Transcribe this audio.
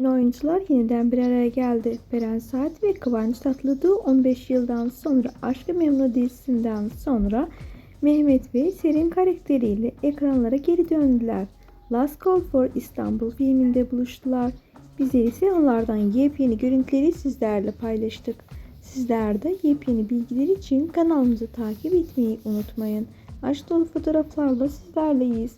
Ünlü oyuncular yeniden bir araya geldi. Beren Saat ve Kıvanç Tatlıtuğ 15 yıldan sonra Aşk-ı Memnu dizisinden sonra Mehmet ve Serin karakteriyle ekranlara geri döndüler. Last Call for İstanbul filminde buluştular. Bizler ise onlardan yepyeni görüntüleri sizlerle paylaştık. Sizler de yepyeni bilgiler için kanalımızı takip etmeyi unutmayın. Aşk dolu fotoğraflarla sizlerleyiz.